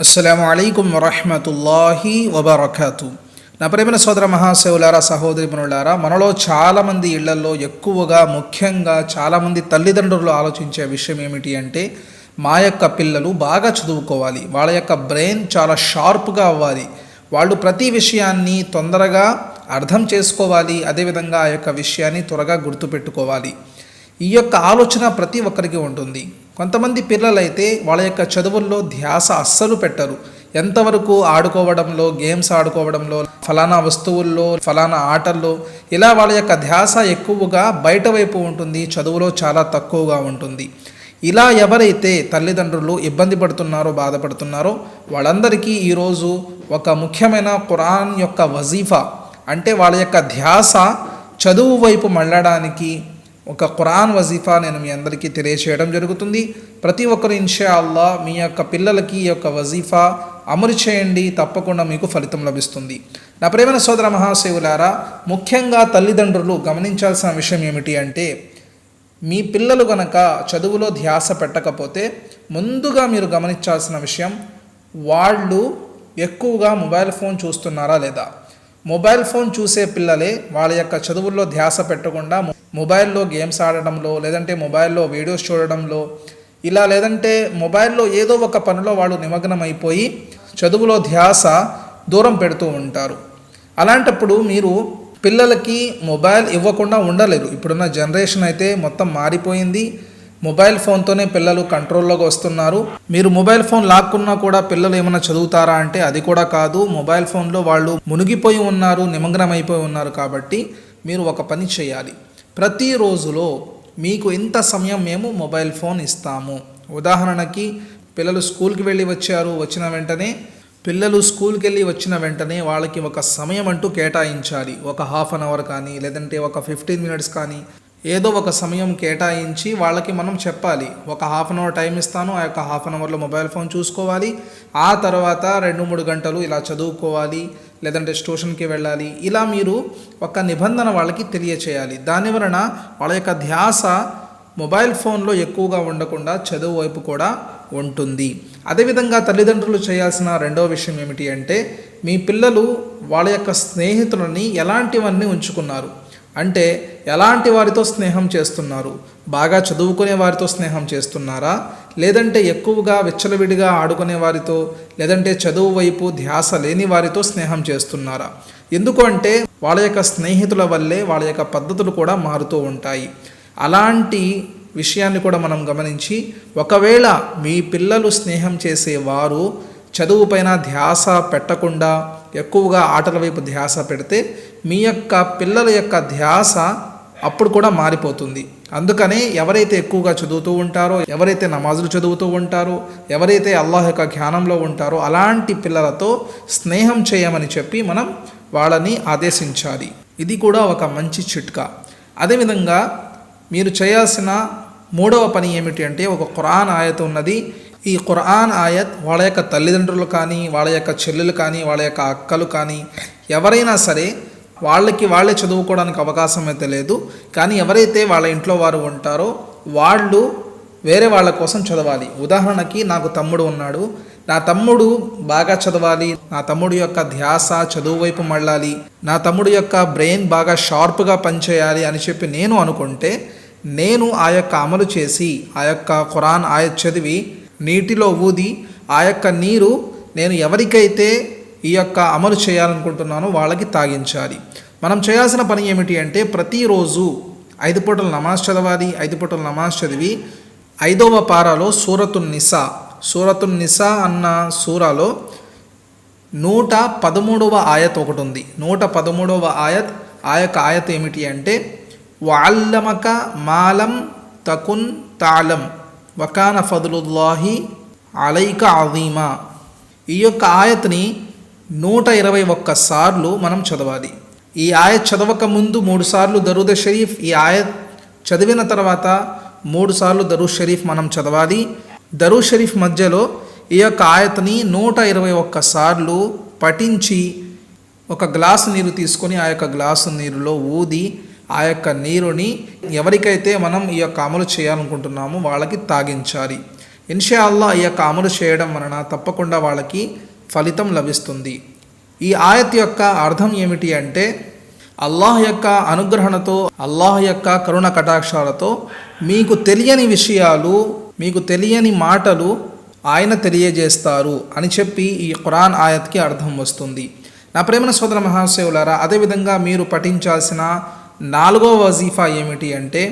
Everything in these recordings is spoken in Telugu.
అస్సలం అయికం వరహమతుల్లాహి వబర్కతు. నా ప్రేమల సోదర మహాశివులారా సహోదరి మనులారా మనలో చాలామంది ఇళ్ళలో ఎక్కువగా ముఖ్యంగా చాలామంది తల్లిదండ్రులు ఆలోచించే విషయం ఏమిటి అంటే మా యొక్క పిల్లలు బాగా చదువుకోవాలి. వాళ్ళ యొక్క బ్రెయిన్ చాలా షార్ప్గా అవ్వాలి. వాళ్ళు ప్రతి విషయాన్ని తొందరగా అర్థం చేసుకోవాలి. అదేవిధంగా ఆ యొక్క విషయాన్ని త్వరగా గుర్తుపెట్టుకోవాలి. ఈ యొక్క ఆలోచన ప్రతి ఒక్కరికి ఉంటుంది. కొంతమంది పిల్లలైతే వాళ్ళ యొక్క చదువుల్లో ధ్యాస అస్సలు పెట్టరు. ఎంతవరకు ఆడుకోవడంలో గేమ్స్ ఆడుకోవడంలో ఫలానా వస్తువుల్లో ఫలానా ఆటల్లో ఇలా వాళ్ళ యొక్క ధ్యాస ఎక్కువగా బయట వైపు ఉంటుంది చదువులో చాలా తక్కువగా ఉంటుంది. ఇలా ఎవరైతే తల్లిదండ్రులు ఇబ్బంది పడుతున్నారో బాధపడుతున్నారో వాళ్ళందరికీ ఈరోజు ఒక ముఖ్యమైన ఖురాన్ యొక్క వజీఫా అంటే వాళ్ళ యొక్క ధ్యాస చదువు వైపు మళ్ళడానికి ఒక ఖురాన్ వజీఫా నేను మీ అందరికీ తెలియచేయడం జరుగుతుంది. ప్రతి ఒక్కరు ఇన్షా అల్లా మీ యొక్క పిల్లలకి ఈ యొక్క వజీఫా అమలు చేయండి తప్పకుండా మీకు ఫలితం లభిస్తుంది. నా ప్రేమైన సోదర మహాశివులారా ముఖ్యంగా తల్లిదండ్రులు గమనించాల్సిన విషయం ఏమిటి అంటే మీ పిల్లలు గనక చదువులో ధ్యాస పెట్టకపోతే ముందుగా మీరు గమనించాల్సిన విషయం వాళ్ళు ఎక్కువగా మొబైల్ ఫోన్ చూస్తున్నారా లేదా? మొబైల్ ఫోన్ చూసే పిల్లలే వాళ్ళ యొక్క చదువుల్లో ధ్యాస పెట్టకుండా మొబైల్లో గేమ్స్ ఆడడంలో లేదంటే మొబైల్లో వీడియోస్ చూడడంలో ఇలా లేదంటే మొబైల్లో ఏదో ఒక పనిలో వాళ్ళు నిమగ్నం అయిపోయి చదువులో ధ్యాస దూరం పెడుతూ ఉంటారు. అలాంటప్పుడు మీరు పిల్లలకి మొబైల్ ఇవ్వకుండా ఉండలేరు. ఇప్పుడున్న జనరేషన్ అయితే మొత్తం మారిపోయింది. మొబైల్ ఫోన్తోనే పిల్లలు కంట్రోల్లోకి వస్తున్నారు. మీరు మొబైల్ ఫోన్ లాక్కున్నా కూడా పిల్లలు ఏమైనా చదువుతారా అంటే అది కూడా కాదు. మొబైల్ ఫోన్లో వాళ్ళు మునిగిపోయి ఉన్నారు నిమగ్నమైపోయి ఉన్నారు కాబట్టి మీరు ఒక పని చేయాలి. ప్రతిరోజులో మీకు ఇంత సమయం మేము మొబైల్ ఫోన్ ఇస్తాము. ఉదాహరణకి పిల్లలు స్కూల్కి వెళ్ళి వచ్చారు వచ్చిన వెంటనే పిల్లలు స్కూల్కి వెళ్ళి వచ్చిన వెంటనే వాళ్ళకి ఒక సమయం అంటూ కేటాయించాలి. ఒక హాఫ్ అన్ అవర్ కానీ లేదంటే ఒక ఫిఫ్టీన్ మినిట్స్ కానీ ఏదో ఒక సమయం కేటాయించి వాళ్ళకి మనం చెప్పాలి. ఒక హాఫ్ అన్ అవర్ టైం ఇస్తాను ఆ యొక్క హాఫ్ అన్ అవర్లో మొబైల్ ఫోన్ చూసుకోవాలి. ఆ తర్వాత రెండు మూడు గంటలు ఇలా చదువుకోవాలి లేదంటే ట్యూషన్కి వెళ్ళాలి. ఇలా మీరు ఒక నిబంధన వాళ్ళకి తెలియచేయాలి. దాని వలన వాళ్ళ యొక్క ధ్యాస మొబైల్ ఫోన్లో ఎక్కువగా ఉండకుండా చదువు వైపు కూడా ఉంటుంది. అదేవిధంగా తల్లిదండ్రులు చేయాల్సిన రెండవ విషయం ఏమిటి అంటే మీ పిల్లలు వాళ్ళ యొక్క స్నేహితులని ఎలాంటివన్నీ ఉంచుకున్నారు? అంటే ఎలాంటి వారితో స్నేహం చేస్తున్నారు? బాగా చదువుకునే వారితో స్నేహం చేస్తున్నారా? లేదంటే ఎక్కువగా విచ్చలవిడిగా ఆడుకునే వారితో లేదంటే చదువు వైపు ధ్యాస లేని వారితో స్నేహం చేస్తున్నారా? ఎందుకు అంటే వాళ్ళ యొక్క స్నేహితుల వల్లే వాళ్ళ యొక్క పద్ధతులు కూడా మారుతూ ఉంటాయి. అలాంటి విషయాన్ని కూడా మనం గమనించి ఒకవేళ మీ పిల్లలు స్నేహం చేసేవారు చదువుపైన ధ్యాస పెట్టకుండా ఎక్కువగా ఆటల వైపు ధ్యాస పెడితే మీ యొక్క పిల్లల యొక్క ధ్యాస అప్పుడు కూడా మారిపోతుంది. అందుకనే ఎవరైతే ఎక్కువగా చదువుతూ ఉంటారో ఎవరైతే నమాజులు చదువుతూ ఉంటారో ఎవరైతే అల్లాహ్ యొక్క జ్ఞానంలో ఉంటారో అలాంటి పిల్లలతో స్నేహం చేయమని చెప్పి మనం వాళ్ళని ఆదేశించాలి. ఇది కూడా ఒక మంచి చిట్కా. అదేవిధంగా మీరు చేయాల్సిన మూడవ పని ఏమిటి అంటే ఒక ఖురాన్ ఆయత ఉన్నది. ఈ ఖురాన్ ఆయత్ వాళ్ళ యొక్క తల్లిదండ్రులు కానీ వాళ్ళ యొక్క చెల్లెలు కానీ వాళ్ళ యొక్క అక్కలు కానీ ఎవరైనా సరే వాళ్ళకి వాళ్ళే చదువుకోవడానికి అవకాశం అయితే లేదు. కానీ ఎవరైతే వాళ్ళ ఇంట్లో వారు ఉంటారో వాళ్ళు వేరే వాళ్ళ కోసం చదవాలి. ఉదాహరణకి నాకు తమ్ముడు ఉన్నాడు. నా తమ్ముడు బాగా చదవాలి. నా తమ్ముడు యొక్క ధ్యాస చదువు వైపు మళ్ళాలి. నా తమ్ముడు యొక్క బ్రెయిన్ బాగా షార్ప్గా పనిచేయాలి అని చెప్పి నేను అనుకుంటే నేను ఆ యొక్క అమలు చేసి ఆ యొక్క ఖురాన్ ఆయత్ చదివి నీటిలో ఊది ఆ యొక్క నీరు నేను ఎవరికైతే ఈ యొక్క అమలు చేయాలనుకుంటున్నానో వాళ్ళకి తాగించాలి. మనం చేయాల్సిన పని ఏమిటి అంటే ప్రతిరోజు ఐదు పూటల నమాజ్ చదవాలి ఐదు పూటల నమాజ్ చదివి ఐదవ పారాలో సూరతున్ నిసా సూరతున్ నిసా అన్న సూరాలో నూట పదమూడవ ఆయత్ ఒకటి ఉంది. నూట పదమూడవ ఆయత్ ఆ యొక్క ఆయత్ ఏమిటి అంటే వాల్లమక మాలం తకున్ తాళం వకాన ఫదులుల్లాహి అలైక అదీమా ఈ యొక్క ఆయత్ని నూట ఇరవై ఒక్క సార్లు మనం చదవాలి. ఈ ఆయత్ చదవక ముందు మూడు సార్లు దరూద షరీఫ్ ఈ ఆయత్ చదివిన తర్వాత మూడు సార్లు దరుద్ షరీఫ్ మనం చదవాలి. దరూ షరీఫ్ మధ్యలో ఈ యొక్క ఆయతని నూట ఇరవై ఒక్క సార్లు పఠించి ఒక గ్లాసు నీరు తీసుకొని ఆ యొక్క గ్లాసు నీరులో ఊది ఆ యొక్క నీరుని ఎవరికైతే మనం ఈ యొక్క అమలు చేయాలనుకుంటున్నామో వాళ్ళకి తాగించాలి. ఇన్షా అల్లా ఈ యొక్క అమలు చేయడం వలన తప్పకుండా వాళ్ళకి ఫలితం లభిస్తుంది. ఈ ఆయత్ యొక్క అర్థం ఏమిటి అంటే అల్లాహ్ యొక్క అనుగ్రహణతో అల్లాహ్ యొక్క కరుణ కటాక్షాలతో మీకు తెలియని విషయాలు మీకు తెలియని మాటలు ఆయన తెలియజేస్తారు అని చెప్పి ఈ ఖురాన్ ఆయత్కి అర్థం వస్తుంది. నా ప్రేమన సోదర మహాశివులారా అదేవిధంగా మీరు పఠించాల్సిన నాలుగో వజీఫా ఏమిటి అంటే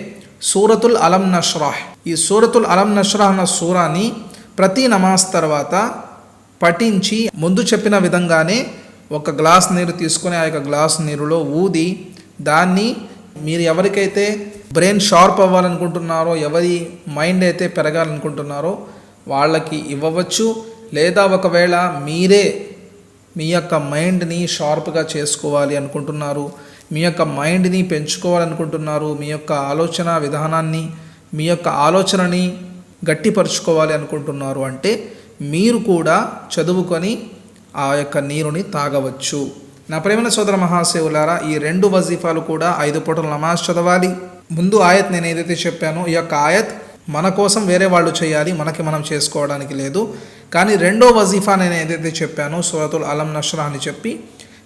సూరతుల్ అలం నష్రాహ్. ఈ సూరతుల్ అలం నష్రాహ్ అన్న సూరాని ప్రతి నమాజ్ తర్వాత పఠించి ముందు చెప్పిన విధంగానే ఒక గ్లాస్ నీరు తీసుకొని ఆ యొక్క గ్లాస్ నీరులో ఊది దాన్ని మీరు ఎవరికైతే బ్రెయిన్ షార్ప్ అవ్వాలనుకుంటున్నారో ఎవరి మైండ్ అయితే పెరగాలనుకుంటున్నారో వాళ్ళకి ఇవ్వవచ్చు. లేదా ఒకవేళ మీరే మీ యొక్క మైండ్ని షార్ప్గా చేసుకోవాలి అనుకుంటున్నారు. మీ యొక్క మైండ్ని పెంచుకోవాలనుకుంటున్నారు మీ యొక్క ఆలోచన విధానాన్ని మీ యొక్క ఆలోచనని గట్టిపరుచుకోవాలి అనుకుంటున్నారు అంటే మీరు కూడా చదువుకొని ఆ యొక్క నీరుని తాగవచ్చు. నా ప్రేమల సోదర మహాసేవులారా ఈ రెండు వజీఫాలు కూడా ఐదు పూటలు నమాజ్ చదవాలి. ముందు ఆయత్ నేను ఏదైతే చెప్పానో ఈ యొక్క ఆయత్ మన కోసం వేరే వాళ్ళు చేయాలి మనకి మనం చేసుకోవడానికి లేదు. కానీ రెండో వజీఫా నేను ఏదైతే చెప్పానో సూరతుల్ అలం నష్రా అని చెప్పి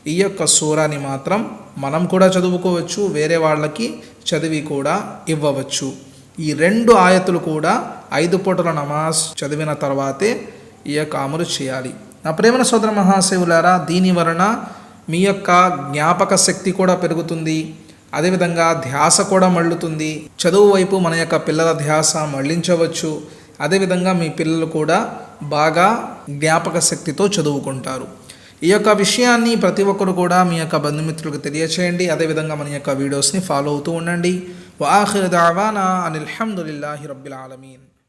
ఈ యొక్క సూరాని మాత్రం మనం కూడా చదువుకోవచ్చు వేరే వాళ్ళకి చదివి కూడా ఇవ్వవచ్చు. ఈ రెండు ఆయతులు కూడా ఐదు పూటల నమాజ్ చదివిన తర్వాతే ఈ యొక్క అమలు చేయాలి. నా ప్రేమన సోదర మహాశివులారా దీని వలన మీ యొక్క జ్ఞాపక శక్తి కూడా పెరుగుతుంది. అదేవిధంగా ధ్యాస కూడా మళ్ళుతుంది. చదువు వైపు మన యొక్క పిల్లల ధ్యాస మళ్ళించవచ్చు. అదేవిధంగా మీ పిల్లలు కూడా బాగా జ్ఞాపక శక్తితో చదువుకుంటారు. ఈ యొక్క విషయాన్ని ప్రతి ఒక్కరు కూడా మీ యొక్క బంధుమిత్రులకు తెలియచేయండి. అదేవిధంగా మన యొక్క వీడియోస్ని ఫాలో అవుతూ ఉండండి. వాఖిర్ దావానా అనిల్ రబ్బిల్ ఆలమీన్.